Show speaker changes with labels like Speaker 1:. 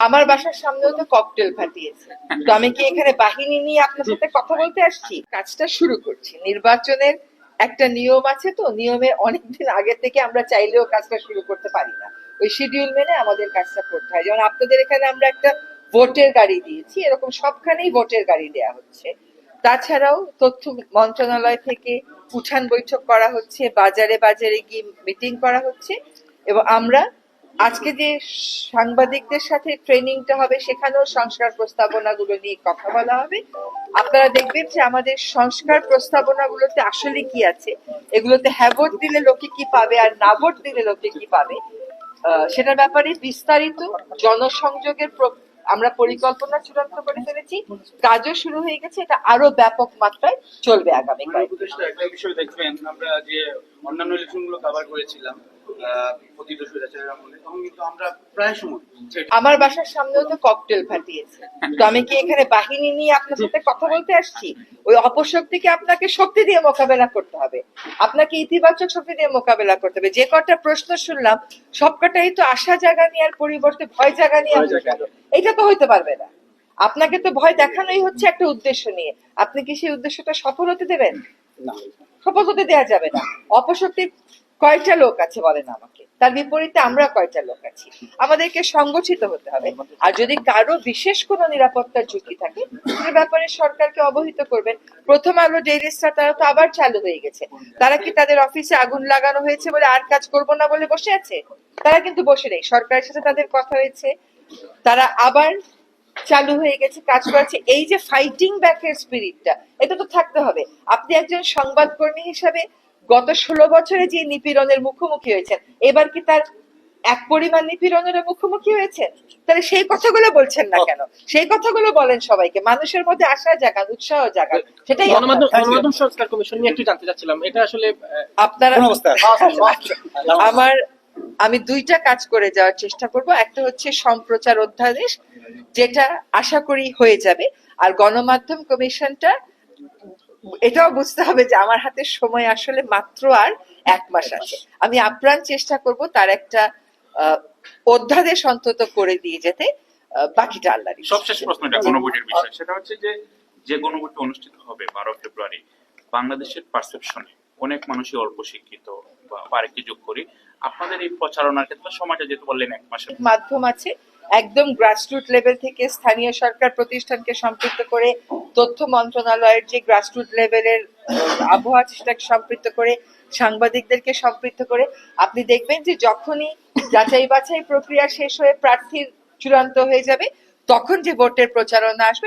Speaker 1: আমার বাসার সামনেও তো ককটেল ফাটিয়েছে। তো আমি কি এখানে বাহিনী নিয়ে আপনার সাথে কথা বলতে আসছি? কাজটা শুরু করছি। নির্বাচনের একটা নিয়ম আছে তো, নিয়মের অনেকদিন আগে থেকে আমরা চাইলেও কাজটা শুরু করতে পারি না। ওই শিডিউল মেনে আমাদের কাজটা করতে হয়। যেমন আপনাদের এখানে আমরা একটা ভোটের গাড়ি দিয়েছি, এরকম সবখানেই ভোটের গাড়ি দেয়া হচ্ছে। তাছাড়াও তথ্য মন্ত্রণালয় থেকে উঠান বৈঠক করা হচ্ছে, বাজারে বাজারে গিয়ে মিটিং করা হচ্ছে। এবং আমরা আজকে যে সাংবাদিকদের সাথে ট্রেনিংটা হবে, সেখানেও সংস্কার প্রস্তাবনাগুলো নিয়ে কথা বলা হবে। আপনারা দেখবেন যে আমাদের সংস্কার প্রস্তাবনাগুলোতে আসলে কি আছে? এগুলোতে হ্যাঁ ভোট দিলে লোকে কি পাবে আর না ভোট দিলে লোকে কি পাবে? সেটার ব্যাপারে বিস্তারিত জনসংযোগের আমরা পরিকল্পনা চূড়ান্ত করে ফেলেছি। কাজও শুরু হয়ে গেছে, এটা আরও ব্যাপক মাত্রায় চলবে আগামী
Speaker 2: বিষয় দেখবেন, আমরা যে অন্যান্য ইলেকশনগুলো কভার করেছিলাম আমরা প্রায় সময় যে-
Speaker 1: আমার বাসার সামনেও তো ককটেল ফাটিয়েছে। তো আমি কি এখানে বাহিনী নিয়ে আপনার সাথে কথা বলতে আসছি? ওই অপশক্তিকে আপনাকে শক্তি দিয়ে মোকাবেলা করতে হবে। আপনাকে ইতিবাচক শক্তি দিয়ে মোকাবেলা করতে হবে। যে কটা প্রশ্ন শুনলাম সব কটাই তো আশা জাগা নেওয়ার পরিবর্তে ভয় জাগা নিয়ে এটা তো হইতে পারবে না। আপনাকে তো ভয় দেখানোই হচ্ছে একটা উদ্দেশ্য নিয়ে। আপনি কি সেই উদ্দেশ্যটা সফল হতে দেবেন? সফল হতে দেওয়া যাবে না। অপশক্তির কয়টা লোক আছে বলেন আমাকে। তার বিপরীতে আমরা কয়টা লোক আছি। আমাদেরকে সংগঠিত হতে হবে। আর যদি কারও বিশেষ কোনো নিরাপত্তার ঝুঁকি থাকে সে ব্যাপারে সরকারকে অবহিত করবেন। প্রথম আলো ডেইলি স্টার তারা তো আবার চালু হয়ে গেছে। তারা কি তাদের অফিসে আগুন লাগানো হয়েছে বলে আর কাজ করব না বলে বসে আছে? তারা কিন্তু বসে নেই। সরকারের সাথে তাদের কথা হয়েছে। তারা আবার চালু হয়ে গেছে কাজ করেছে এই যে ফাইটিং ব্যাকের স্পিরিটটা এটা তো থাকতে হবে। আপনি একজন সংবাদকর্মী হিসাবে গত ষোলো বছরে যে নিপীড়নের মুখোমুখি হয়েছেন এবার কি তার এক পরিমাণ নিপীড়নের মুখোমুখি হয়েছেন তাহলে সেই কথাগুলো বলছেন না কেন? সেই কথাগুলো বলেন সবাইকে। মানুষের মধ্যে আশা জাগান উৎসাহ জাগান। সেটাই
Speaker 3: গণমাধ্যম সংস্কার কমিশন নিয়ে একটু জানতে চাচ্ছিলাম। এটা আসলে
Speaker 1: আপনারা আমার আমি দুইটা কাজ করে যাওয়ার চেষ্টা করব। একটা হচ্ছে সম্প্রচার অধ্যাদেশ যেটা আশা করি হয়ে যাবে। আর গণমাধ্যম কমিশনটা এটাও বুঝতে হবে যে আমার হাতে সময় আসলে মাত্র আর এক মাস আছে। আমি আপ্রাণ চেষ্টা করব তার একটা অধ্যাদেশ অন্তত করে দিয়ে যেতে বাকিটা আল্লাহর ইচ্ছা।
Speaker 4: সবশেষ প্রশ্ন এটা গণভোটের বিষয়। সেটা হচ্ছে যে যে গণভোটটা অনুষ্ঠিত হবে বারো ফেব্রুয়ারি বাংলাদেশের পারসেপশনে অনেক মানুষই অল্প শিক্ষিত যোগ করি, আপনাদের এই প্রচারণার ক্ষেত্রে সময়টা যেহেতু বললেন এক মাসের
Speaker 1: মাধ্যম আছে, একদম গ্রাসরুট লেভেল থেকে স্থানীয় সরকার প্রতিষ্ঠানকে সম্পৃক্ত করে, তথ্য মন্ত্রণালয়ের যে গ্রাসরুট লেভেলের আবহাওয়া সেটাকে সম্পৃক্ত করে, সাংবাদিকদেরকে সম্পৃক্ত করে, আপনি দেখবেন যে যখনই যাচাই বাছাই প্রক্রিয়া শেষ হয়ে প্রার্থীর চূড়ান্ত হয়ে যাবে, তখন যে ভোটের প্রচারণা আসবে